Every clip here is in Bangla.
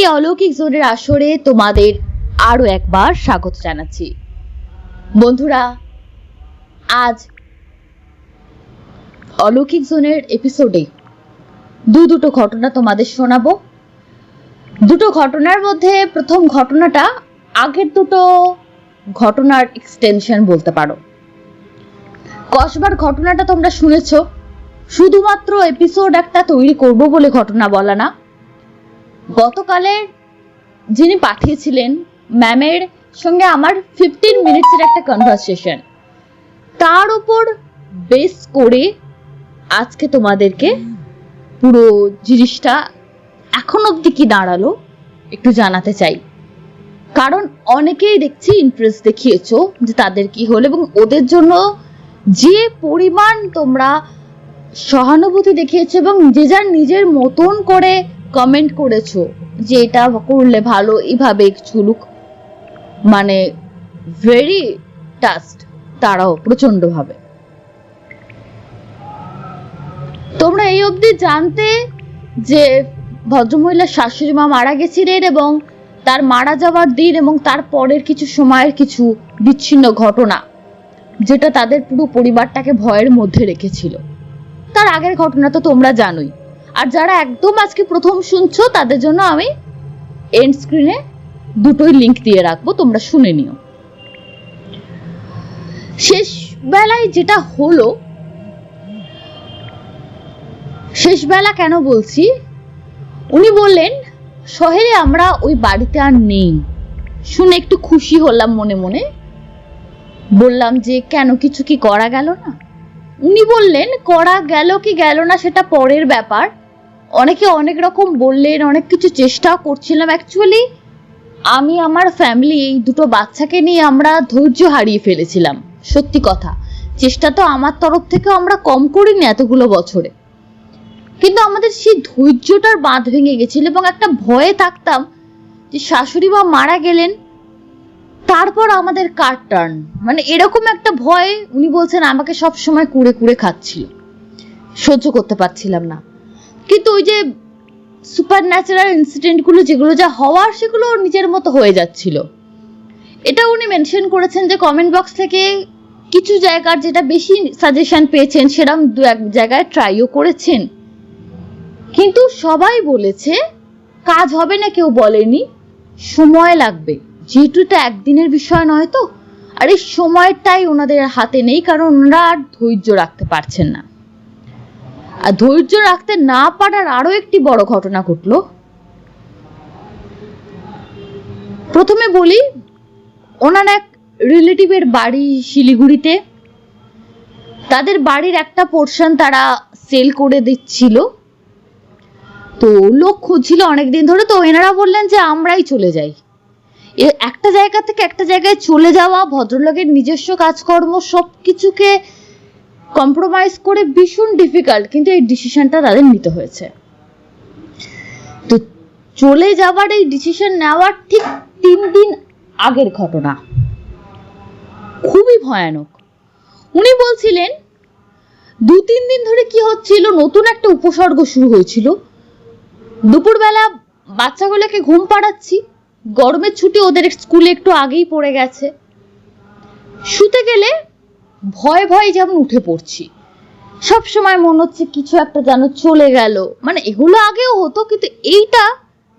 এই অলৌকিক জোনের আসরে তোমাদের আরও একবার স্বাগত জানাচ্ছি। বন্ধুরা, আজ অলৌকিক জোনের এপিসোডে দু দুটো ঘটনা তোমাদের শোনাবো। দুটো ঘটনার মধ্যে প্রথম ঘটনাটা আগের দুটো ঘটনার এক্সটেনশন বলতে পারো। কসবার ঘটনাটা তোমরা শুনেছো, শুধুমাত্র এপিসোড একটা তৈরি করব বলে ঘটনা বলা না। গতকালের যিনি পাঠিয়েছিলেন ম্যামের সঙ্গে আমার ফিফটিন মিনিটসের একটা কনভারসেশন তার উপর বেস করে আজকে তোমাদেরকে পুরো জিনিসটা এখন অবধি কি দাঁড়াল একটু জানাতে চাই। কারণ অনেকেই দেখছি ইন্টারেস্ট দেখিয়েছো যে তাদের কি হলো এবং ওদের জন্য যে পরিমাণ তোমরা সহানুভূতি দেখিয়েছো এবং যে যার নিজের মতন করে কমেন্ট করেছ যে এটা করলে ভালো এইভাবে চলুক। মানে ভেরি টাস্ট তারাও প্রচণ্ড ভাবে তোমরা এই অবধি জানতে যে ভদ্রমহিলার শাশুড়ি মা মারা গেছিলেন এবং তার মারা যাওয়ার দিন এবং তার পরের কিছু সময়ের কিছু বিচ্ছিন্ন ঘটনা, যেটা তাদের পুরো পরিবারটাকে ভয়ের মধ্যে রেখেছিল। তার আগের ঘটনা তো তোমরা জানোই। আর যারা একদম আজকে প্রথম শুনছো, তাদের জন্য আমি এন্ড স্ক্রিনে দুটোই লিংক দিয়ে রাখব, তোমরা শুনে নিও। শেষ বেলায় যেটা হলো, শেষ বেলা কেন বলছি? উনি বললেন শহরে আমরা ওই বাড়িতে আর নেই। শুনে একটু খুশি হলাম মনে মনে। বললাম যে, কেন কিছু কি করা গেল না? উনি বললেন, করা গেল কি গেল না, সেটা পরের ব্যাপার। অনেকে অনেক রকম বললেন, অনেক কিছু চেষ্টাও করছিলাম। অ্যাকচুয়ালি আমি আমার ফ্যামিলি এই দুটো বাচ্চাকে নিয়ে আমরা ধৈর্য হারিয়ে ফেলেছিলাম। সত্যি কথা। চেষ্টা তো আমার তরফ থেকেও আমরা কম করিনি এতগুলো বছরে। কিন্তু আমাদের সেই ধৈর্যটার বাঁধ ভেঙে গেছিল এবং একটা ভয়ে থাকতাম যে শাশুড়ি মা মারা গেলেন, তারপর আমাদের কার টার্ন? মানে এরকম একটা ভয় উনি বলছেন, আমাকে সব সময় কুড়ে কুড়ে খাচ্ছিল। সহ্য করতে পারছিলাম না। কিন্তু ওই যে সুপার ন্যাচারাল ইনসিডেন্টগুলো যেগুলো যা হওয়ার, সেগুলো নিজের মতো হয়ে যাচ্ছিল। এটা উনি মেনশন করেছেন যে কমেন্ট বক্স থেকে কিছু জায়গার যেটা বেশি সাজেশন পেয়েছেন সেরকম দু এক জায়গায় ট্রাইও করেছেন। কিন্তু সবাই বলেছে, কাজ হবে না, কেউ বলেনি, সময় লাগবে। যেহেতু এটা একদিনের বিষয় নয় তো, আর এই সময়টাই ওনাদের হাতে নেই, কারণ ওনারা আর ধৈর্য রাখতে পারছেন না। আর ধৈর্য রাখতে না পারার আরও একটি বড় ঘটনা ঘটলো। প্রথমে বলি, ওনার এক রিলেটিভের বাড়ি শিলিগুড়িতে। তাদের বাড়ির একটা পোর্শন তারা সেল করে দিচ্ছিল। তো লোক খুঁজছিল অনেকদিন ধরে, তো এনারা বললেন যে আমরাই চলে যাই। একটা জায়গা থেকে একটা জায়গায় চলে যাওয়া, ভদ্রলোকের নিজস্ব কাজকর্ম সব কিছুকে কম্প্রোমাইজ করে ভীষণ ডিফিকাল্ট, কিন্তু এই ডিসিশনটা তাদের নিতে হয়েছে। তো চলে যাওয়ার এই ডিসিশন নেওয়ার ঠিক তিন দিন আগের ঘটনা। খুবই ভয়ানক। উনি বলছিলেন, দু তিন দিন ধরে কি হচ্ছিল, নতুন একটা উপসর্গ শুরু হয়েছিল। দুপুরবেলা বাচ্চাগুলোকে ঘুম পাড়াচ্ছি, গরমের ছুটি ওদের স্কুলে একটু আগেই পড়ে গেছে। শুতে গেলে ভয় ভয় যেমন উঠে পড়ছি। সব সময় মনে হচ্ছে কিছু একটা যেন চলে গেল। মানে এগুলো আগেও হতো, কিন্তু এইটা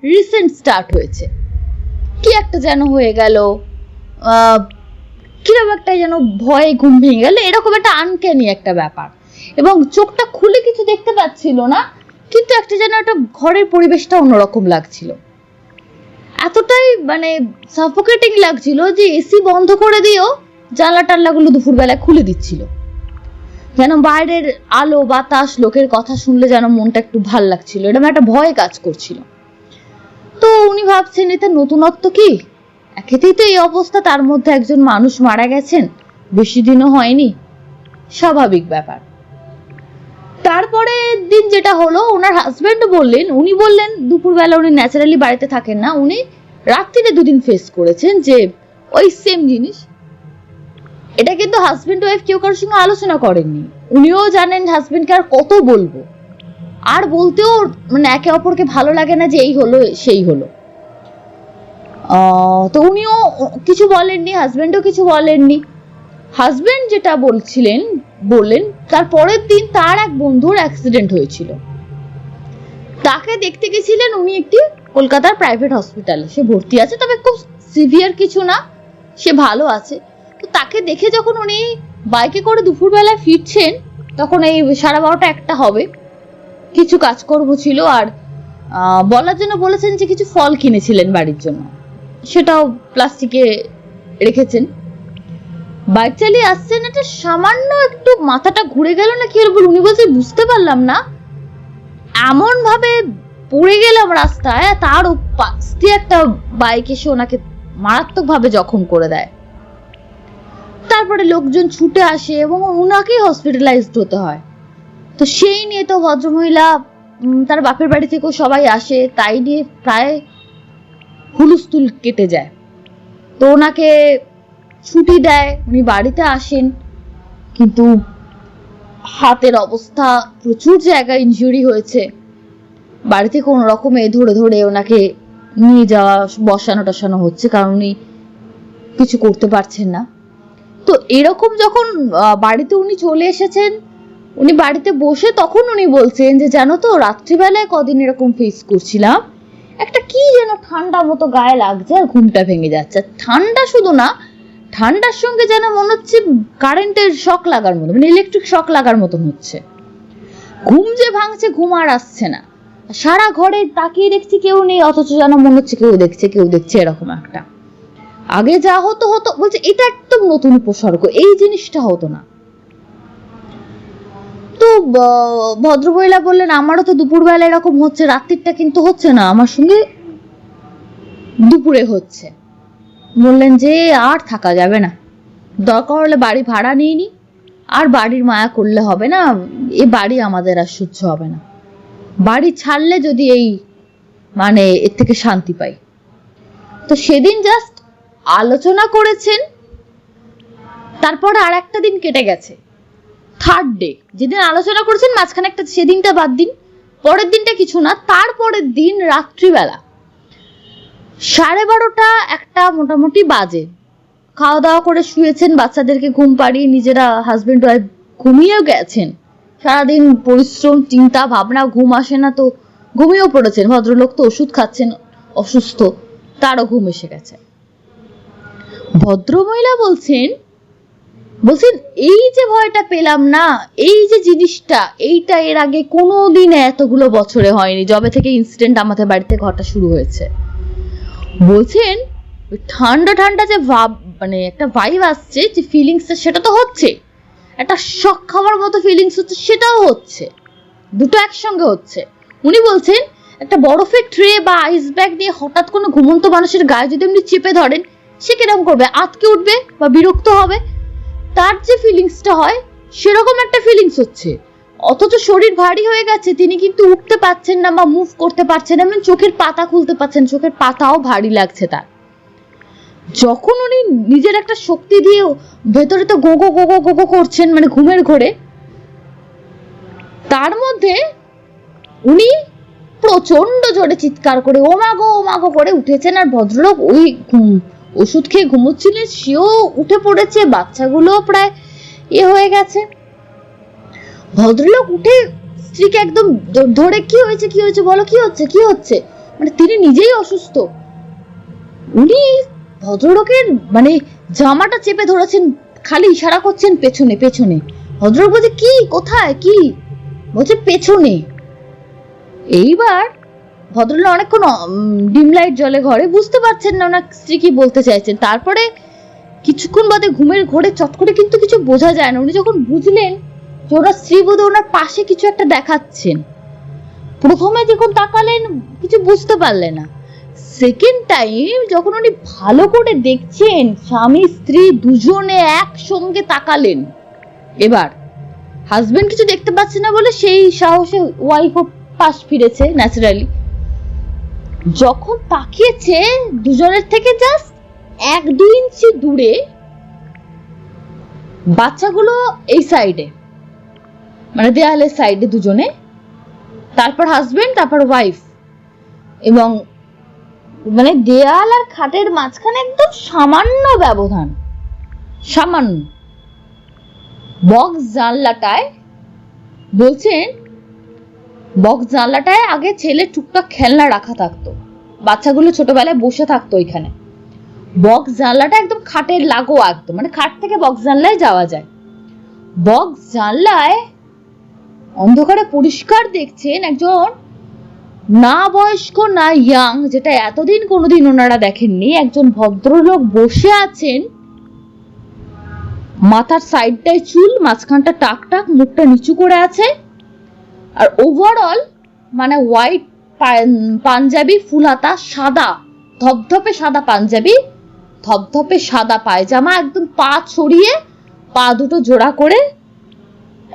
রিসেন্ট স্টার্ট হয়েছে। কি একটা যেন হয়ে গেল। কীরকম একটা যেন ভয়ে ঘুম ভেঙে গেল। এরকম একটা আনক্যানি একটা ব্যাপার। এবং চোখটা খুলে কিছু দেখতে পাচ্ছিল না, কিন্তু একটা যেন একটা ঘরের পরিবেশটা অন্যরকম লাগছিল। এতটাই মানে সাফোকেটিং লাগছিল যে এসি বন্ধ করে দিয়েও জানলা টাল্লাগুলো দুপুরবেলায় খুলে দিচ্ছিল। যেন বাইরের আলো, বাতাস, লোকের কথা শুনলে যেন মনটা একটু ভালো লাগছিল। এরকম একটা ভয় কাজ করছিল। তো উনি ভাবছেন, এতে নতুনত্ব কি? একেতেই তো এই অবস্থা, তার মধ্যে একজন মানুষ মারা গেছেন। বেশি দিনও হয়নি। স্বাভাবিক ব্যাপার। তারপরে দিন যেটা হলো, ওনার হাজবেন্ড বললেন, উনি বললেন, দুপুরবেলা উনি ন্যাচারালি বাড়িতে থাকেন না। উনি রাত্রিরে দুদিন ফেস করেছেন যে, ওই সেম জিনিস এটা কিন্তু হাজবেন্ড ওয়াইফ কেউ কারোর সঙ্গে আলোচনা করেননি। উনিও জানেন হাজবেন্ডকে আর কত বলব। আর বলতেও মানে একে অপরকে ভালো লাগে না যে এই হলো, সেই হলো। তো উনিও কিছু বলেননি হাজবেন্ডও কিছু বলেননি। হাজবেন্ড যেটা বলছিলেন, বললেন, তার পরের দিন তার এক বন্ধুর অ্যাক্সিডেন্ট হয়েছিল। তাকে দেখতে গেছিলেন উনি একটি কলকাতার প্রাইভেট হসপিটালে সে ভর্তি আছে, তবে খুব সিভিয়ার কিছু না, সে ভালো আছে। তো তাকে দেখে যখন উনি বাইকে করে দুপুরবেলায় ফিরছেন, তখন এই সাড়ে বারোটা একটা হবে। কিছু কাজকর্ম ছিল আর বলার জন্য বলেছেন যে কিছু ফল কিনেছিলেন বাড়ির জন্য। সেটাও প্লাস্টিকে রেখেছেন। বাইক চালিয়ে আসছেন, এটা সামান্য একটু মাথাটা ঘুরে গেল না কি হলো উনি বলছে, বুঝতে পারলাম না। এমন ভাবে পড়ে গেলাম রাস্তায় তার একটা বাইক এসে ওনাকে মারাত্মক ভাবে জখম করে দেয়। তারপরে লোকজন ছুটে আসে এবং ওনাকেই হসপিটালাইজড হতে হয়। তো সেই নিয়ে তো ভদ্রমহিলা তার বাপের বাড়ি থেকেও সবাই আসে, তাই নিয়ে প্রায় হুলুস্থুল কেটে যায়। তো ওনাকে ছুটি দেয়, উনি বাড়িতে আসেন, কিন্তু হাতের অবস্থা, প্রচুর জায়গায় ইনজুরি হয়েছে। বাড়িতে কোনো রকমে ধরে ধরে ওনাকে নিয়ে যাওয়া বসানো টসানো হচ্ছে, কারণ উনি কিছু করতে পারছেন না। তো এরকম যখন বাড়িতে উনি চলে এসেছেন, উনি বাড়িতে বসে তখন উনি বলছেন যে, জানো তো, রাত্রিবেলায় কদিন এরকম ফেস করছিলাম, একটা কি যেন ঠান্ডা মতো গায়ে লাগছে আর ঘুমটা ভেঙে যাচ্ছে। ঠান্ডা শুধু না, ঠান্ডার সঙ্গে যেন মনে হচ্ছে কারেন্টের শক লাগার মতো মানে ইলেকট্রিক শক লাগার মতন হচ্ছে। ঘুম যে ভাঙছে, ঘুম আর আসছে না। সারা ঘরে তাকিয়ে দেখছি কেউ নেই, অথচ যেন মনে হচ্ছে কেউ দেখছে কেউ দেখছে এরকম একটা। আগে যা হতো হতো, বলছে, এটা একদম নতুন উপসর্গ, এই জিনিসটা হতো না। তো ভদ্রমহিলা বললেন, আমারও তো দুপুরবেলা এরকম হচ্ছে, রাত্রিরটা কিন্তু হচ্ছে না, আমার সঙ্গে দুপুরে হচ্ছে। বললেন যে, আর থাকা যাবে না। দরকার হলে বাড়ি ভাড়া নিয়ে নি, আর বাড়ির মায়া করলে হবে না, এ বাড়ি আমাদের আর সহ্য হবে না। বাড়ি ছাড়লে যদি এই মানে এর থেকে শান্তি পাই। তো সেদিন জাস্ট আলোচনা করেছেন, তারপর আর একটা দিন কেটে গেছে। থার্ড ডে যেদিন আলোচনা করেছেন, মাঝখানে একটা সেদিনটা বাদ দিন, পরের দিনটা কিছু না, তারপরের দিন রাত্রিবেলা, সাড়ে বারোটা একটা মোটামুটি বাজে। খাওয়া দাওয়া করে শুয়েছেন, বাচ্চাদেরকে ঘুম পাড়িয়ে নিজেরা হাজবেন্ড ওয়াইফ ঘুমিয়েও গেছেন। সারাদিন পরিশ্রম, চিন্তা, ভাবনা, ঘুম আসে না তো ঘুমিয়েও পড়েছেন। ভদ্রলোক তো ওষুধ খাচ্ছেন, অসুস্থ, তারও ঘুম এসে গেছে। ভদ্রমহিলা বলছেন বলছেন, এই যে ভয়টা পেলাম না, এই যে জিনিসটা, এইটা এর আগে কোনোদিন এতগুলো বছরে হয়নি, যবে থেকে ইনসিডেন্ট আমাদের বাড়িতে ঘটা শুরু হয়েছে। বলছেন ঠান্ডা ঠান্ডা যে ভাব মানে একটা ভাইব আসছে, যে ফিলিংসটা সেটা তো হচ্ছে। একটা শখ খাওয়ার মতো ফিলিংস হচ্ছে, সেটাও হচ্ছে। দুটো একসঙ্গে হচ্ছে। উনি বলছেন, একটা বরফের ট্রে বা আইস ব্যাগ নিয়ে হঠাৎ কোনো ঘুমন্ত মানুষের গায়ে যদি এমনি চেপে ধরেন সে কীরকম করবে? আতকে উঠবে বা বিরক্ত হবে? তার যে ফিলিংসটা হয়, সেরকম একটা ফিলিংস হচ্ছে। অথচ শরীর ভারী হয়ে গেছে, তিনি কিন্তু উঠতে পারছেন না বা মুভ করতে পারছেন না এমন চোখের পাতা খুলতে পারছেন, চোখের পাতাও ভারী লাগছে তার। যখন উনি নিজের একটা শক্তি দিয়ে ভেতরে তো গোগো গোগো গোগো করছেন মানে ঘুমের ঘোরে, তার মধ্যে উনি প্রচণ্ড জোরে চিৎকার করে ও মাগো ও মাগো করে উঠেছেন আর ভদ্রলোক ওই ওষুধ খেয়ে ঘুমোচ্ছিলেন সেও উঠে পড়েছে বাচ্চাগুলো প্রায় ইয়ে হয়ে গেছে। ভদ্রলোক উঠে স্ত্রীকে একদম ধরে, কি হয়েছে কি হয়েছে বলো, কি হচ্ছে কি হচ্ছে? মানে তিনি নিজেই অসুস্থ। উনি ভদ্রলোকের মানে জামাটা চেপে ধরেছেন, খালি ইশারা করছেন পেছনে পেছনে। ভদ্রলোক বলছে, কি? কোথায়? কি? বলছে, পেছনে। এইবার ভদ্রলোক অনেকক্ষণ ডিম লাইট জলে ঘরে বুঝতে পারছেন না ওনার স্ত্রী কি বলতে চাইছেন। তারপরে কিছুক্ষণ বাদে ঘুমের ঘোরে চট করে কিন্তু কিছু বোঝা যায় না। উনি যখন বুঝলেন যে ওনার স্ত্রী বোধহয় ওনার পাশে কিছু একটা দেখাচ্ছেন, প্রথমে যখন তাকালেন, কিছু বুঝতে পারলেন না। সেকেন্ড টাইম যখন উনি ভালো করে দেখছেন, স্বামী, স্ত্রী দুজনে একসঙ্গে তাকালেন। এবার হাজবেন্ড কিছু দেখতে পাচ্ছে না বলে সেই সাহসে ওয়াইফও পাশ ফিরেছে ন্যাচারালি যখন তাকিয়েছে দুজনের থেকে জাস্ট এক দুই ইঞ্চি দূরে, বাচ্চাগুলো এই সাইডে মানে দেয়ালের সাইডে দুজনে, তারপর হাজবেন্ড তারপর ওয়াইফ এবং মানে দেয়াল আর খাটের মাঝখানে একদম সামান্য ব্যবধান, সামান্য। বক্স জানলাটায় বলছেন বক্স জানলাটায় আগে ছেলে টুকটাক খেলনা রাখা থাকতো। বাচ্চাগুলো ছোটবেলায় বসে থাকতো ওইখানে। বক্স জানলাটা একদম খাটের লাগো একদম মানে খাট থেকে বক্স জানলায় যাওয়া যায়। বক্স জানলায় অন্ধকারে পরিষ্কার দেখছেন একজন না বয়স্ক না ইয়াং, যেটা এতদিন কোনোদিন ওনারা দেখেননি। একজন ভদ্রলোক বসে আছেন। মাথার সাইডটায় চুল, মাঝখানটা টাক টাক, মুখটা নিচু করে আছে। আর ওভারঅল মানে হোয়াইট পাঞ্জাবি ফুলাতা সাদা, ধপধপে সাদা পাঞ্জাবি, ধপধপে সাদা পায়জামা একদম পা ছড়িয়ে, পা দুটো জোড়া করে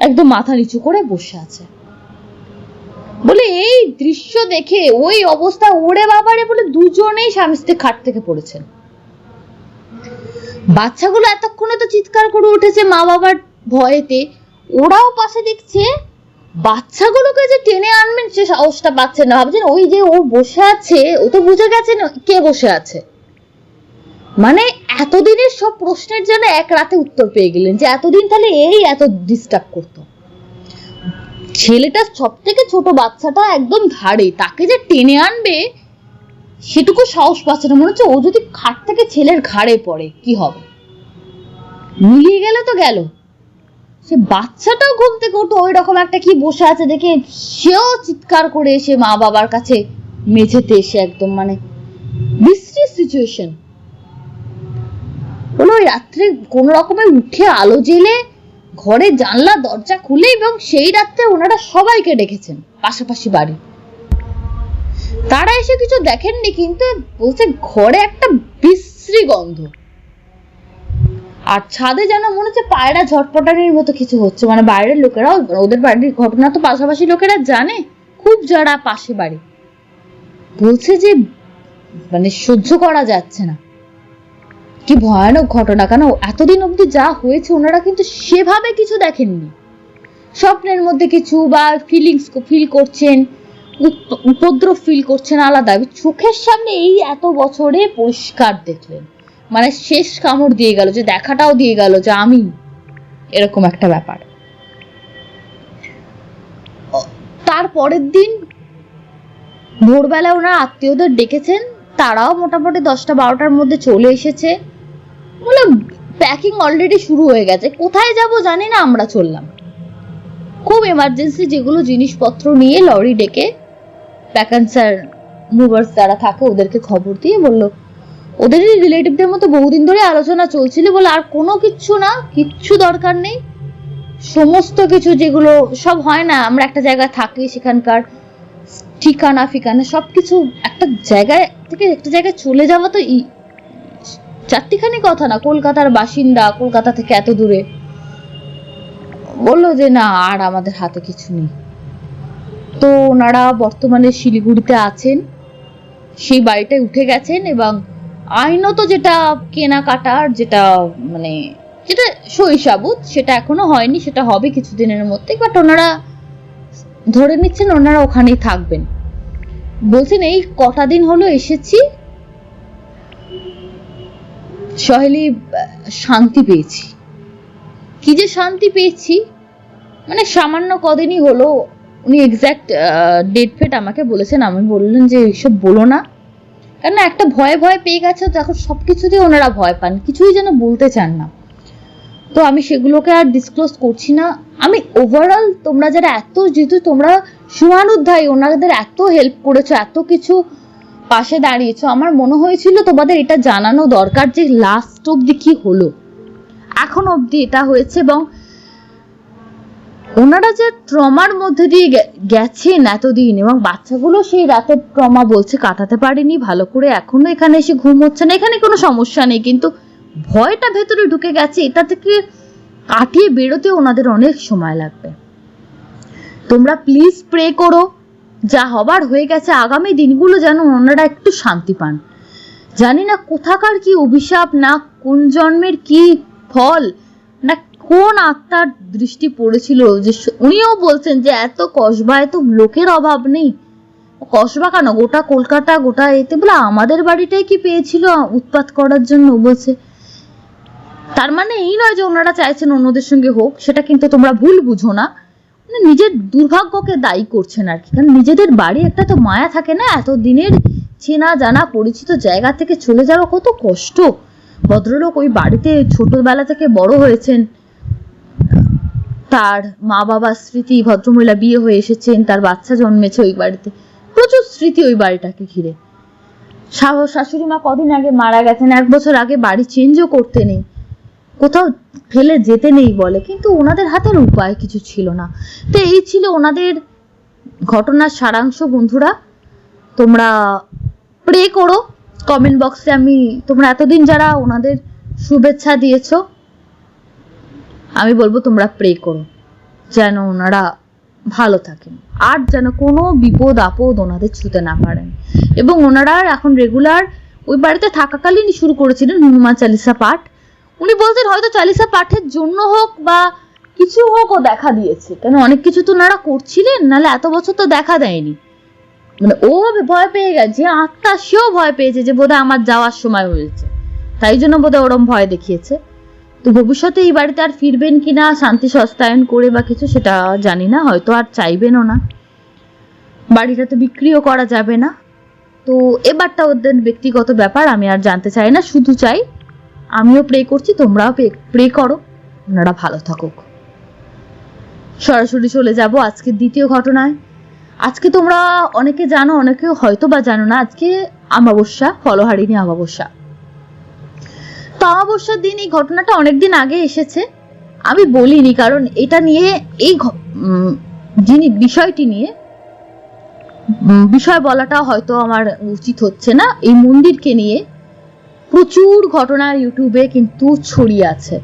একদম মাথা নিচু করে বসে আছে। বলে এই দৃশ্য দেখে ওই অবস্থা, ওরে বাবারে বলে দুজনেই স্বামী স্ত্রী খাট থেকে পড়েছেন। বাচ্চাগুলো এতক্ষণে তো চিৎকার করে উঠেছে মা বাবার ভয়েতে, ওরাও পাশে দেখছে বাচ্চাগুলোকে যে টেনে আনবেন, সে সাহসটা পাচ্ছেন না। ভাবছেন, ওই যে ও বসে আছে, ও তো বুঝে গেছেন কে বসে আছে। মানে এতদিনের সব প্রশ্নের জন্য এক রাতে উত্তর পেয়ে গেলেন, যে এতদিন তাহলে এই এত ডিস্টার্ব করতো। ছেলেটা সব থেকে ছোট বাচ্চাটা একদম ধারে, তাকে যে টেনে আনবে, সেটুকু সাহস পাচ্ছে না। মনে হচ্ছে ও যদি খাট থেকে ছেলের ঘাড়ে পড়ে, কি হবে? মিলিয়ে গেলে তো গেল। সে বাচ্চাটাও ঘুম থেকে উঠে ওই রকম একটা কি বসে আছে দেখে সেও চিৎকার করে এসে মা বাবার কাছে মেঝেতে এসে একদম মানে বিশ্রী সিচুয়েশন বলো ওই রাত্রে কোন রকমে উঠে আলো জেলে, ঘরে জানলা, দরজা খুলে এবং সেই রাত্রে ওনারা সবাইকে ডেকেছেন, পাশাপাশি বাড়ি। তারা এসে কিছু দেখেননি কিন্তু বলছে ঘরে একটা বিশ্রী গন্ধ। আর ছাদে যেন মনে হচ্ছে পায়রা ঝটপটানির মতো কিছু হচ্ছে। মানে বাইরের লোকেরাও ওদের বাড়ির ঘটনা তো পাশাপাশি লোকেরা জানে। খুব যারা পাশে বাড়ি। বলছে যে মানে সহ্য করা যাচ্ছে না। কি ভয়ানক ঘটনা। কেন এতদিন অবধি যা হয়েছে, ওনারা কিন্তু সেভাবে কিছু দেখেননি। স্বপ্নের মধ্যে কিছু বা ফিলিংস ফিল করছেন উপদ্রব ফিল করছেন আলাদা। চোখের সামনে এই এত বছরে পরিষ্কার দেখলেন। মানে শেষ কামড় দিয়ে গেল, যে দেখাটাও দিয়ে গেল যে আমি এরকম একটা ব্যাপার। তার পরের দিন ভোরবেলা ওনার আত্মীয়দের ডেকেছেন, তারাও মোটামুটি দশটা বারোটার মধ্যে চলে এসেছে। বলে, প্যাকিং অলরেডি শুরু হয়ে গেছে, কোথায় যাব জানি না, আমরা চললাম। খুব এমার্জেন্সি যেগুলো জিনিসপত্র নিয়ে লরি ডেকে প্যাকেন্সার মুভার্স যারা থাকে ওদেরকে খবর দিয়ে বলল ওদেরই রিলেটিভদের মতো বহুদিন ধরে আলোচনা চলছিল বলে আর কোনো কিচ্ছু না, কিচ্ছু দরকার নেই। সমস্ত কিছু যেগুলো সব হয় না, আমরা একটা জায়গায় থাকি সেখানকার ঠিকানা, ফিকানা সব কিছু একটা জায়গায় থেকে একটা জায়গায় চলে যাওয়া তো চারটিখানি কথা না, কলকাতার বাসিন্দা, কলকাতা থেকে এত দূরে। বলল যে না, আর আমাদের হাতে কিছু নেই। তো ওনারা বর্তমানে শিলিগুড়িতে আছেন। সেই বাড়িটায় উঠে গেছেন এবং আইনত যেটা কেনাকাটার যেটা মানে যেটা সইসাবুত সেটা এখনও হয়নি, সেটা হবে কিছুদিনের মধ্যে বাট ওনারা ধরে নিচ্ছেন ওনারা ওখানেই থাকবেন। বলছেন, এই কটা দিন হলো এসেছি, সহেলি, শান্তি পেয়েছি। কি যে শান্তি পেয়েছি মানে সামান্য কদিনই হলো, উনি এক্স্যাক্ট ডেট ফেট আমাকে বলেছেন, আমি বললেন যে এইসব বলো না। কেন একটা ভয়ে ভয়ে পেয়ে গেছে এখন সবকিছুতেই ওনারা ভয় পান। কিছুই যেন বলতে চান না। তো আমি সেগুলোকে আর ডিসক্লোজ করছি না। আমি ওভারঅল তোমরা যারা এত যেহেতু তোমরা সুয়ানুধ্যায়ী ওনাদের এত হেল্প করেছ, এত কিছু পাশে দাঁড়িয়েছো, আমার মনে হয়েছিল তোমাদের এটা জানানো দরকার যে লাস্ট অবধি কি হলো। এখন অবধি এটা হয়েছে এবং ওনারা যে ট্রমার মধ্যে দিয়ে গেছেন এতদিন এবং বাচ্চাগুলো সেই রাতের ট্রমা বলছে কাটাতে পারেনি, ভালো করে এখনও এখানে এসে ঘুম হচ্ছে না, এখানে কোনো সমস্যা নেই, কিন্তু ভয়টা ভেতরে ঢুকে গেছে, এটা থেকে কাটিয়ে বেরোতে ওনাদের অনেক সময় লাগবে। তোমরা প্লিজ প্রে করো, যা হবার হয়ে গেছে, আগামী দিনগুলো যেন ওনারা একটু শান্তি পান। জানি না কোথাকার কি অভিশাপ, না কোন জন্মের কি ফল কোন আত্মার দৃষ্টি পড়েছিল যে উনিও বলছেন যে এত কসবা এত লোকের অভাব নেই। কসবা কেন? গোটা কলকাতা, গোটা এতে বলে আমাদের বাড়িটাই কি পেয়েছিল উৎপাত করার জন্য বলছে। তার মানে এই নয় যে ওনারা চাইছেন অন্যদের সঙ্গে হোক, সেটা কিন্তু তোমরা ভুল বুঝো না। মানে নিজের দুর্ভাগ্যকে দায়ী করছেন আর কি। কারণ নিজেদের বাড়ি একটা তো মায়া থাকে না, এত দিনের চেনা জানা পরিচিত জায়গা থেকে চলে যাওয়া কত কষ্ট। ভদ্রলোক ওই বাড়িতে ছোটবেলা থেকে বড় হয়েছেন। তার মা বাবার স্মৃতি ভদ্রমহিলা বিয়ে হয়ে এসেছেন, তার বাচ্চা জন্মেছে ওই বাড়িতে। প্রচুর স্মৃতি ওই বাড়িটাকে ঘিরে। শাশুড়ি মা কদিন আগে মারা গেছেন, এক বছর আগে বাড়ি চেঞ্জও করতে নেই। কোথাও ফেলে যেতে নেই বলে, কিন্তু ওনাদের হাতের উপায় কিছু ছিল না। তো এই ছিল ওনাদের ঘটনার সারাংশ, বন্ধুরা। তোমরা প্রে করো। কমেন্ট বক্সে আমি, তোমরা এতদিন যারা ওনাদের শুভেচ্ছা দিয়েছ আমি বলব তোমরা প্রে করো, যেন ওনারা ভালো থাকেন। আর যেন কোনো বিপদ, আপদ ওনাদের ছুতে না পারেন। এবং ওনারা এখন রেগুলার ওই বাড়িতে থাকাকালীনই শুরু করেছিলেন হনুমান চালিসা পাঠ। উনি বলতেন হয়তো চালিসা পাঠের জন্য হোক বা কিছু হোক ও দেখা দিয়েছে। কেন অনেক কিছু তো ওনারা করছিলেন, নাহলে এত বছর তো দেখা দেয়নি। মানে ও ভয় পেয়ে গেছে আত্মা সেও ভয় পেয়েছে যে বোধহয় আমার যাওয়ার সময় হয়েছে। তাই জন্য বোধহয় ওরম ভয় দেখিয়েছে। তো ভবিষ্যতে এই বাড়িতে আর ফিরবেন কি না শান্তি সস্তায়ন করে বা কিছু সেটা জানি না, হয়তো আর চাইবেনও না। বাড়িটা তো বিক্রিও করা যাবে না। তো এবারটা ওদের ব্যক্তিগত ব্যাপার, আমি আর জানতে চাই না, শুধু চাই আমিও প্রে করছি, তোমরাও প্রে করো। ওনারা ভালো থাকুক। সরাসরি চলে যাব আজকের দ্বিতীয় ঘটনায়। আজকে তোমরা অনেকে জানো অনেকে হয়তো বা জানো না, আজকে আমাবস্যা ফলহারিণী আমাবস্যা অমাবস্যার দিন এই ঘটনাটা অনেকদিন আগে এসেছে। আমি বলিনি, কারণ এটা নিয়ে এই যিনি বিষয়টি নিয়ে বিষয় বলাটা হয়তো আমার উচিত হচ্ছে না। এই মন্দিরকে নিয়ে প্রচুর ঘটনা ইউটিউবে কিন্তু ছড়িয়ে আছে।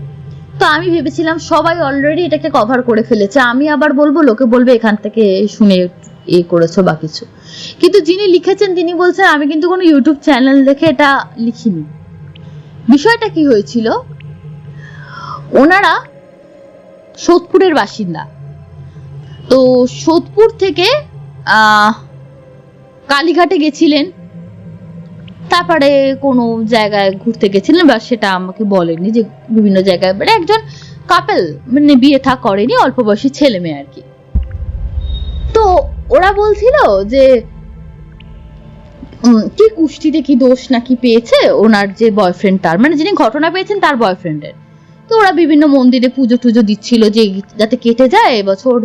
তো আমি ভেবেছিলাম সবাই অলরেডি এটাকে কভার করে ফেলেছে। আমি আবার বলব, লোকে বলবে এখান থেকে শুনে এ করেছ বা কিছু। কিন্তু যিনি লিখেছেন, তিনি বলছেন, আমি কিন্তু কোনো ইউটিউব চ্যানেল দেখে এটা লিখিনি। বিষয়টা কি হয়েছিল? ওনারা সোদপুরের বাসিন্দা। তো সোদপুর থেকে কালীঘাটে গেছিলেন। তারপরে কোনো জায়গায় ঘুরতে গেছিলেন বা সেটা আমাকে বলেনি যে বিভিন্ন জায়গায়। মানে একজন কাপেল মানে বিয়ে থা করেনি, অল্প বয়সী ছেলে মেয়ে আর কি। তো ওরা বলছিল যে কি কুষ্টিতে কি দোষ নাকি পেয়েছে ওনার যে বয়ফ্রেন্ড তার? মানে যিনি ঘটনা পেয়েছেন তার বয়ফ্রেন্ডের তো ওরা বিভিন্ন মন্দিরে পুজো টুজো দিচ্ছিল যে যাতে কেটে যায় এবছর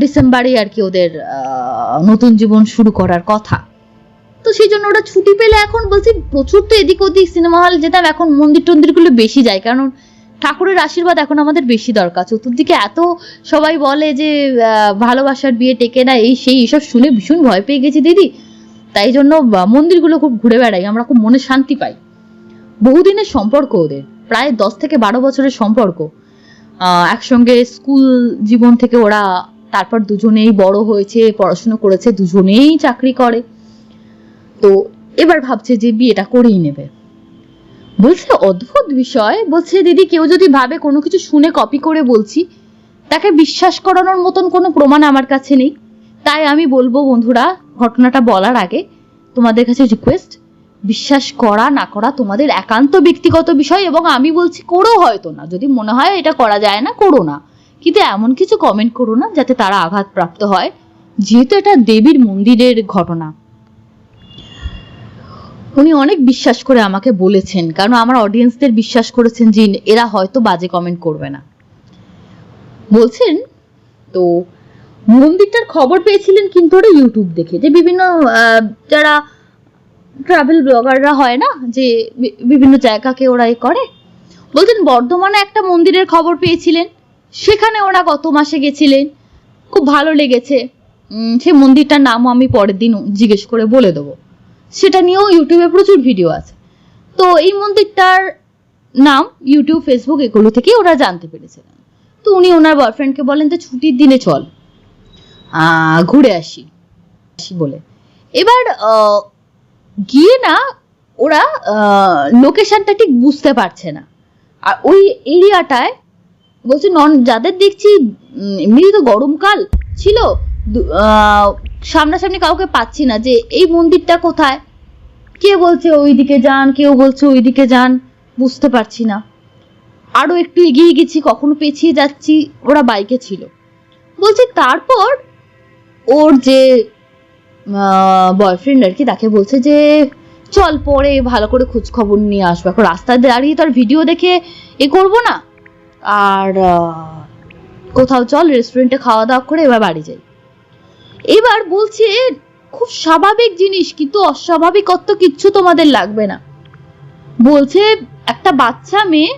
ডিসেম্বরে আর কি ওদের নতুন জীবন শুরু করার কথা। তো সেই জন্য ওরা ছুটি পেলে এখন বলছি প্রচুর তো এদিক ওদিক সিনেমা হল যেতাম, এখন মন্দির টন্দিরগুলো বেশি যায়। কারণ ঠাকুরের আশীর্বাদ এখন আমাদের বেশি দরকার। চতুর্দিকে এত সবাই বলে যে ভালোবাসার বিয়ে টেকে না, এই সেই এসব শুনে ভীষণ ভয় পেয়ে গেছি দিদি। তাই জন্য মন্দিরগুলো খুব ঘুরে বেড়াই, আমরা খুব মনে শান্তি পাই। বহুদিনের সম্পর্ক ওদের, প্রায় দশ থেকে বারো বছরের সম্পর্ক। একসঙ্গে স্কুল জীবন থেকে ওরা তারপর দুজনেই বড় হয়েছে, পড়াশুনো করেছে, দুজনেই চাকরি করে। তো এবার ভাবছে যে বিয়েটা করেই নেবে। বলছে, অদ্ভুত বিষয়। বলছে, দিদি, কেউ যদি ভাবে কোনো কিছু শুনে কপি করে বলছি, তাকে বিশ্বাস করানোর মতন কোনো প্রমাণ আমার কাছে নেই। তাই আমি বলব, বন্ধুরা ঘটনাটা বলার আগে তোমাদের কাছে রিকোয়েস্ট বিশ্বাস করা, না করা তোমাদের একান্ত ব্যক্তিগত বিষয় এবং আমি বলছি করো হয়তো না। যদি মনে হয় এটা করা যায় না, করো না। কিন্তু এমন কিছু কমেন্ট করো না যাতে তারা আঘাতপ্রাপ্ত হয়। যেহেতু এটা দেবীর মন্দিরের ঘটনা। উনি অনেক বিশ্বাস করে আমাকে বলেছেন, কারণ আমার অডিয়েন্সদের বিশ্বাস করেছেন যে এরা হয়তো বাজে কমেন্ট করবে না। বলছেন, তো মন্দিরটার খবর পেয়েছিলেন কিন্তু ওরা ইউটিউব দেখে, যে বিভিন্ন যারা ট্রাভেল ব্লগাররা হয় না, যে বিভিন্ন জায়গাকে ওরা এ করে, বলছেন বর্ধমানে একটা মন্দিরের খবর পেয়েছিলেন, সেখানে ওরা গত মাসে গেছিলেন, খুব ভালো লেগেছে সে মন্দিরটার নামও আমি পরের দিন জিজ্ঞেস করে বলে দেবো, সেটা নিয়েও ইউটিউবে প্রচুর ভিডিও আছে, তো এই মন্দিরটার নাম ইউটিউব ফেসবুক এগুলো থেকেই ওরা জানতে পেরেছিলেন তো উনি ওনার বয়ফ্রেন্ডকে বলেন যে ছুটির দিনে চল ঘুরে আসি আসি বলে। এবার গিয়ে না ওরা লোকেশনটা ঠিক বুঝতে পারছে না। আর ওই এরিয়াটায় বলছে, নন, যাদের দেখছি এমনি তো গরমকাল ছিল সামনাসামনি কাউকে পাচ্ছি না যে এই মন্দিরটা কোথায়? কে বলছে ওইদিকে যান, কেউ বলছে ওইদিকে যান, বুঝতে পারছি না। আরও একটু এগিয়ে গেছি, কখনো পেছিয়ে যাচ্ছি, ওরা বাইকে ছিল। বলছে, তারপর ওর যে বয়ফ্রেন্ড আর কি, তাকে বলছে যে, চল পরে ভালো করে খোঁজ খবর নিয়ে আসব। এখন রাস্তায় দাঁড়িয়ে তো আর ভিডিও দেখে এ করব না। আর কোথাও চল রেস্টুরেন্টে খাওয়া দাওয়া করে এবার বাড়ি যাই। এবার বলছে, খুব স্বাভাবিক জিনিস, কিন্তু অস্বাভাবিকত্ব কিচ্ছু তোমাদের লাগবে না। বলছে, একটা বাচ্চা মেয়ে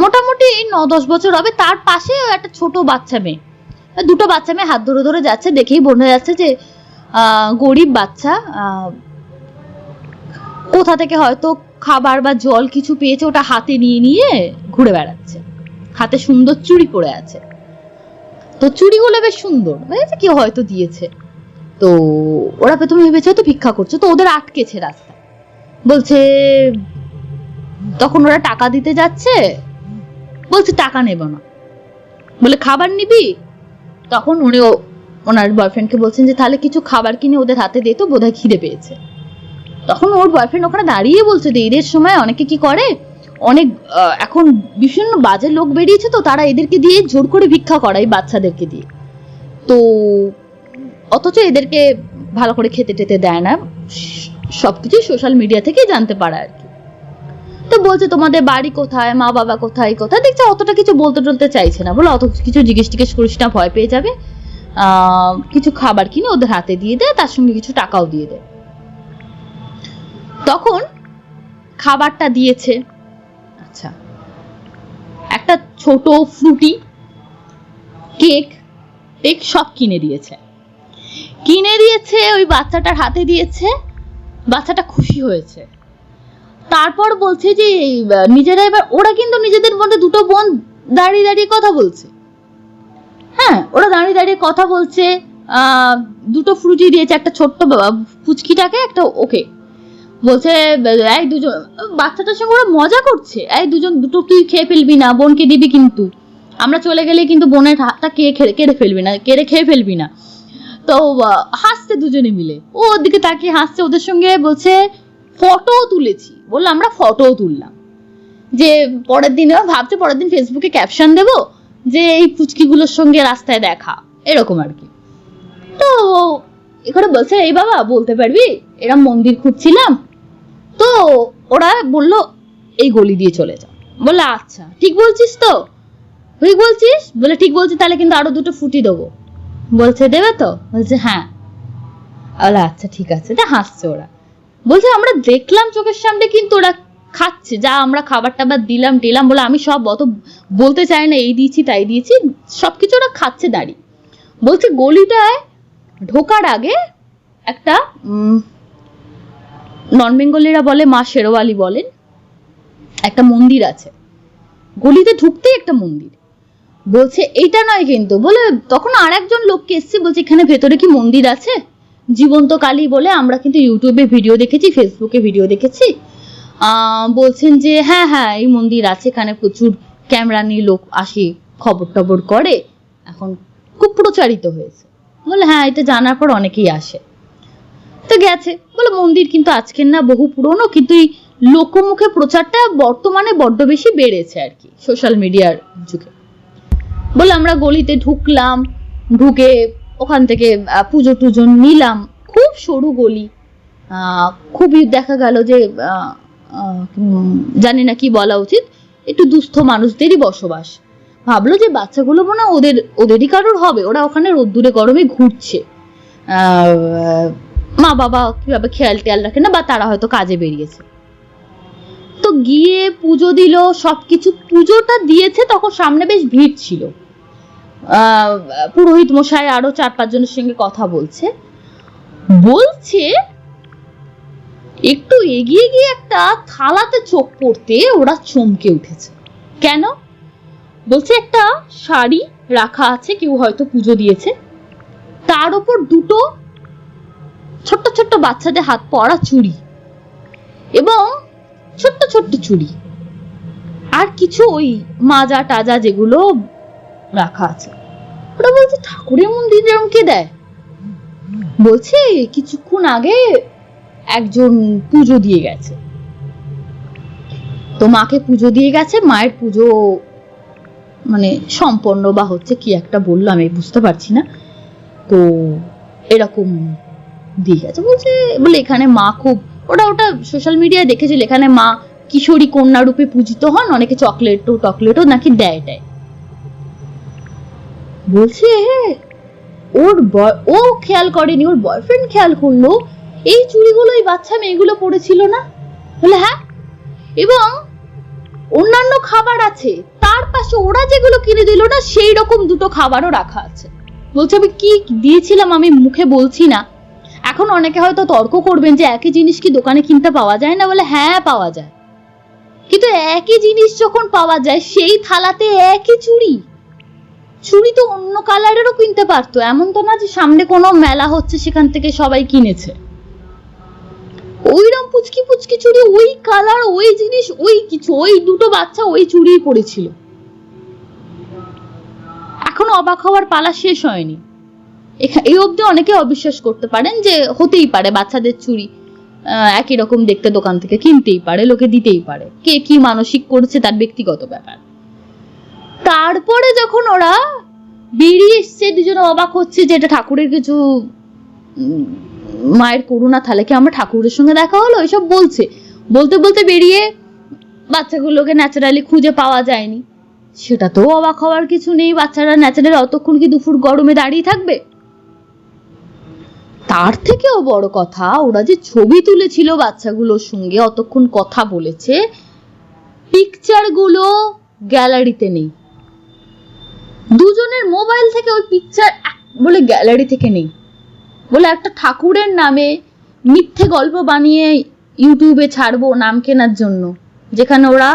মোটামুটি ন দশ বছর হবে, তার পাশে একটা ছোট বাচ্চা মেয়ে। দুটো বাচ্চা মেয়ে হাত ধরে ধরে যাচ্ছে, দেখেই বোঝা যাচ্ছে যে গরিব বাচ্চা কোথা থেকে হয়তো খাবার বা জল কিছু পেয়েছে ওটা হাতে নিয়ে নিয়ে ঘুরে বেড়াচ্ছে। হাতে সুন্দর চুড়ি পরে আছে। তো চুড়িগুলো বেশ সুন্দর বুঝেছে কেউ হয়তো দিয়েছে। তো ওরা প্রথমে ভেবেছে হয়তো ভিক্ষা করছে, তো ওদের আটকেছে রাস্তা। বলছে, তখন ওরা টাকা দিতে যাচ্ছে, বলছে টাকা নেব না। বলে, খাবার নিবি? তখন উনি ওনার বয়ফ্রেন্ডকে বলছেন যে, তাহলে কিছু খাবার কিনে ওদের হাতে দে তো, বোধহয় খিদে পেয়েছে। তখন ওর বয়ফ্রেন্ড ওখানে দাঁড়িয়ে বলছে যে ঈদের সময় অনেকে কি করে? অনেক এখন ভীষণ বাজে লোক বেরিয়েছে তো, তারা এদেরকে দিয়ে জোর করে ভিক্ষা করায় বাচ্চাদেরকে দিয়ে। তো অথচ এদেরকে ভালো করে খেতে টেতে দেয় না। সব সবকিছু সোশ্যাল মিডিয়া থেকেই জানতে পারে আর কি। তো বলছে তোমাদের বাড়ি কোথায়? মা বাবা কোথায় কোথায়? দেখছে অতটা কিছু বলতে টলতে চাইছে না। বলে, অত কিছু জিজ্ঞেস টিজ্ঞেস করিস না, ভয় পেয়ে যাবে। কিছু খাবার কিনে ওদের হাতে দিয়ে দেয় তার সঙ্গে কিছু টাকাও দিয়ে দেয় তখন খাবারটা দিয়েছে। আচ্ছা। একটা ছোট ফ্রুটি, কেক কেক সব কিনে দিয়েছে। কিনে দিয়েছে, ওই বাচ্চাটার হাতে দিয়েছে। বাচ্চাটা খুশি হয়েছে। তারপর বলছে যে নিজেরা এবার, ওরা কিন্তু নিজেদের মধ্যে দুটো বোন দাঁড়িয়ে দাঁড়িয়ে কথা বলছে। হ্যাঁ ওরা দাঁড়িয়ে দাঁড়িয়ে কথা বলছে দুটো ফ্রুটি দিয়েছে, একটা ছোট্ট পুচকিটাকে একটা ওকে। বলছে, এই দুজন, বাচ্চাটার সঙ্গে ওরা মজা করছে। এই দুজন দুটো তুই খেয়ে ফেলবি না? বোনকে দিবি কিন্তু। আমরা চলে গেলে কিন্তু বোনের হাতটা কে কেড়ে ফেলবি না, কেড়ে খেয়ে ফেলবি না। তো হাসছে দুজনে মিলে। ও ওর দিকে তাকিয়ে হাসছে, ওদের সঙ্গে বলছে, ফটো তুলেছি। বলল, আমরা ফটোও তুললাম। যে পরের দিন ভাবছে পরের দিন ফেসবুকে ক্যাপশন দেব যে এই পুচকিগুলোর সঙ্গে রাস্তায় দেখা, এরকম আর কি। তো এখানে বলছে, এই বাবা, বলতে পারবি? এরম মন্দির খুঁজছিলাম। তো ওরা বলল, এই গলি দিয়ে চলে যাও। বলল আচ্ছা ঠিক বলছিস তো? ঠিক বলছিস? বলে ঠিক বলছি, তাহলে কিন্তু আরও দুটো ফুটি দেবো। বলছে, দেবে তো? বলছে হ্যাঁ। আচ্ছা ঠিক আছে। তা হাসছে ওরা। বলছে, আমরা দেখলাম চোখের সামনে কিন্তু ওরা খাচ্ছে। যা আমরা খাবার টাবার দিলাম, টিলাম বলে আমি সব অত বলতে চাই না, এই দিয়েছি, তাই দিয়েছি, সবকিছু ওরা খাচ্ছে দাঁড়িয়ে বলছে, গলিটায় ঢোকার আগে একটা নন বেঙ্গলিরা বলে, মা শেরওয়ালি বলেন, একটা মন্দির আছে। গলিতে ঢুকতেই একটা মন্দির। বলছে, এইটা নয় কিন্তু। বলে, তখন আর একজন লোককে এসছে। বলছে, এখানে ভেতরে কি মন্দির আছে? জীবন্ত কালী বলে আমরা কিন্তু ইউটিউবে ভিডিও দেখেছি ফেসবুকে ভিডিও দেখেছি। বলছেন যে হ্যাঁ হ্যাঁ এই মন্দির আছে, এখানে প্রচুর ক্যামেরা নিয়ে লোক আসে, খবর টবর করে। এখন খুব প্রচারিত হয়েছে। বলে হ্যাঁ এটা জানার পর অনেকেই আসে। তো গেছে। বলে মন্দির কিন্তু আজকের না বহু পুরনো, কিন্তু এই লোকমুখে প্রচারটা বর্তমানে বড্ড বেশি বেড়েছে আর কি সোশ্যাল মিডিয়ার যুগে। বলে আমরা গলিতে ঢুকলাম, ঢুকে ওখান থেকে পুজো টুজো নিলাম। খুব সরু গলি। খুবই দেখা গেল যে জানি না কি বলা উচিত, একটু দুস্থ মানুষদেরই বসবাস। ভাবলো যে বাচ্চাগুলো মনে ওদের, ওদেরই কারোর হবে। ওরা ওখানে রোদ্দুরে গরমে ঘুরছে। মা বাবা কীভাবে খেয়াল টেয়াল রাখে না, বা তারা হয়তো কাজে বেরিয়েছে। তো গিয়ে পুজো দিল, সবকিছু পুজোটা দিয়েছে, তখন সামনে বেশ ভিড় ছিল। পুরোহিত মশাই আরও চার পাঁচ জনের সঙ্গে কথা বলছে। বলছে, একটু এগিয়ে গিয়ে একটা থালাতে চোখ পড়তে ওরা চমকে উঠেছে। কেন? বলছে, একটা শাড়ি রাখা আছে, কেউ হয়তো পুজো দিয়েছে। তার উপর দুটো ছোট্ট ছোট্ট বাচ্চাদের হাত পরা চুড়ি এবং ছোট্ট ছোট্ট চুড়ি। আর কিছু ওই মাজা টাজা যেগুলো রাখা আছে। ওরা বলছে, ঠাকুরের মন্দির এরকম কে দেয়? বলছে, কিছুক্ষণ আগে একজন পুজো দিয়ে গেছে। তো মাকে পুজো দিয়ে গেছে, মায়ের পুজো মানে সম্পন্ন বা হচ্ছে কি একটা বলল, আমি বুঝতে পারছি না। তো এরকম দিয়ে গেছে। বলছে, বলে এখানে মা খুব, ওটা ওটা সোশ্যাল মিডিয়ায় দেখেছিল, এখানে মা কিশোরী কন্যা রূপে পূজিত হন, অনেকে চকলেটও টকলেটও নাকি দেয় দেয়। বলছে, ওর ও খেয়াল করেনি, ওর বয়ফ্রেন্ড খেয়াল করল। এই চুড়িগুলো, এই বাচ্চা মেয়েগুলো পড়েছিল না? বলে হ্যাঁ। এবং অন্যান্য খাবার আছে। তার পাশে ওরা যেগুলো কিনে দিল না, সেই রকম দুটো খাবারও রাখা আছে। বলছে, আমি কি দিয়েছিলাম আমি মুখে বলছি না। এখন অনেকে হয়তো তর্ক করবেন যে, একই জিনিস কি দোকানে কিনতে পাওয়া যায় না? বলে হ্যাঁ পাওয়া যায়। কিন্তু একই জিনিস যখন পাওয়া যায়, সেই থালাতে একই চুড়ি। চুড়ি তো অন্য কালারেরও কিনতে পারতো। এমন তো না যে সামনে কোনো মেলা হচ্ছে সেখান থেকে সবাই কিনেছে। ওইরকম পুচকি পুচকি চুড়ি ওই কালার ওই জিনিস ওই কিছু ওই দুটো বাচ্চা ওই চুড়ি পড়েছিল। এখনও অবাক হওয়ার পালা শেষ হয়নি। এই অবধি অনেকে অবিশ্বাস করতে পারেন যে হতেই পারে বাচ্চাদের আহ, একই রকম দেখতে দোকান থেকে কিনতেই পারে লোকে দিতেই পারে। কে কি মানসিক করছে তার ব্যক্তিগত ব্যাপার। তারপরে যখন ওরা বেরিয়ে এসছে, দুজনে অবাক হচ্ছে যে এটা ঠাকুরের কিছু মায়ের করুণা, তাহলে কি আমরা ঠাকুরের সঙ্গে দেখা হলো? এসব বলছে। বলতে বলতে বেরিয়ে বাচ্চাগুলোকে ন্যাচারালি খুঁজে পাওয়া যায়নি। সেটা তো অবাক হওয়ার কিছু নেই, বাচ্চারা ন্যাচারালি অতক্ষণ কি দুপুর গরমে দাঁড়িয়ে থাকবে? তার থেকেও বড় কথা, ওরা যে ছবি তুলেছিল বাচ্চাগুলোর সঙ্গে, অতক্ষণ কথা বলেছে পিকচারগুলো গ্যালারিতে নেই। দুজনের মোবাইল থেকে ওই পিকচার বলে গ্যালারি থেকে নেই। বলে একটা ঠাকুরের নামে মিথ্যে গল্প বানিয়ে ইউটিউবে ছাড়বো নাম কেনার জন্য, যেখানে ওরা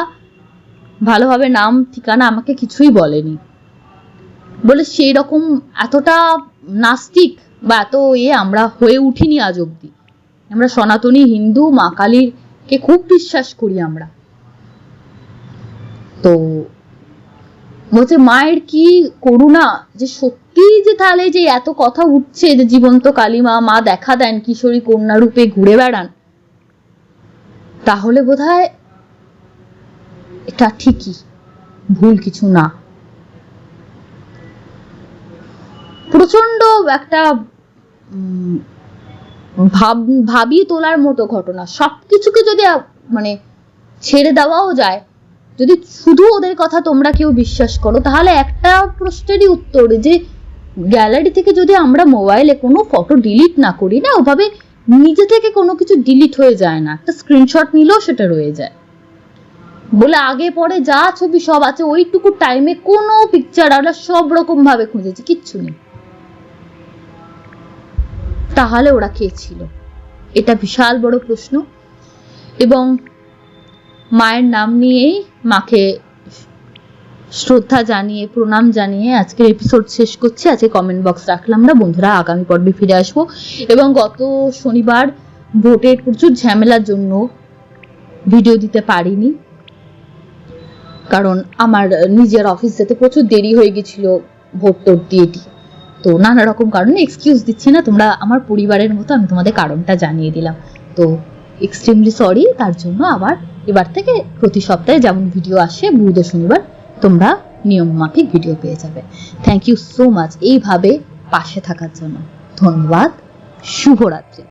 ভালোভাবে নাম, ঠিকানা আমাকে কিছুই বলেনি। বলে সেই রকম এতটা নাস্তিক বা এত ইয়ে আমরা হয়ে উঠিনি আজ অব্দি আমরা সনাতনী হিন্দু, মা কালীরকে খুব বিশ্বাস করি আমরা। তো বলছে, মায়ের কি করুণা? যে সত্যি যে তাহলে যে এত কথা উঠছে, যে জীবন্ত কালীমা, মা দেখা দেন, কিশোরী কন্যা রূপে ঘুরে বেড়ান। তাহলে বোধহয় এটা ঠিকই, ভুল কিছু না। প্রচণ্ড একটা ভাব, ভাবিয়ে তোলার মতো ঘটনা। সবকিছুকে যদি মানে ছেড়ে দেওয়াও যায় যদি শুধু ওদের কথা তোমরা কেউ বিশ্বাস করো, তাহলে একটা প্রশ্নেরই উত্তর যে, গ্যালারি থেকে যদি আমরা মোবাইলে কোনো ফটো ডিলিট না করি, না, ওভাবে নিজে থেকে কোনো কিছু ডিলিট হয়ে যায় না। একটা স্ক্রিনশট নিলেও সেটা রয়ে যায়। বলে আগে পরে যা ছবি সব আছে, ওইটুকু টাইমে কোনো পিকচার আমরা সব রকম ভাবে খুঁজেছি, কিচ্ছু নেই। তাহলে ওরা কে ছিল? এটা বিশাল বড় প্রশ্ন। এবং মায়ের নাম নিয়েই মাকে শ্রদ্ধা জানিয়ে, প্রণাম জানিয়ে আজকের এপিসোড শেষ করছি। আজকে কমেন্ট বক্স রাখলাম না বন্ধুরা, আগামী পর্বে ফিরে আসব এবং গত শনিবার ভোটের প্রচুর ঝামেলার জন্য ভিডিও দিতে পারিনি। কারণ আমার নিজের অফিস যেতে প্রচুর দেরি হয়ে গেছিল ভোট টোট দিয়ে। তো নানা রকম কারণে এক্সকিউজ দিচ্ছি না। তোমরা আমার পরিবারের মতো আমি তোমাদের কারণটা জানিয়ে দিলাম। তো এক্সট্রিমলি সরি তার জন্য আবার এবার থেকে প্রতি সপ্তাহে যেমন ভিডিও আসে, বুধ শনিবার তোমরা নিয়ম মাফিক ভিডিও পেয়ে যাবে। থ্যাংক ইউ সো মাচ এইভাবে পাশে থাকার জন্য ধন্যবাদ। শুভরাত্রি।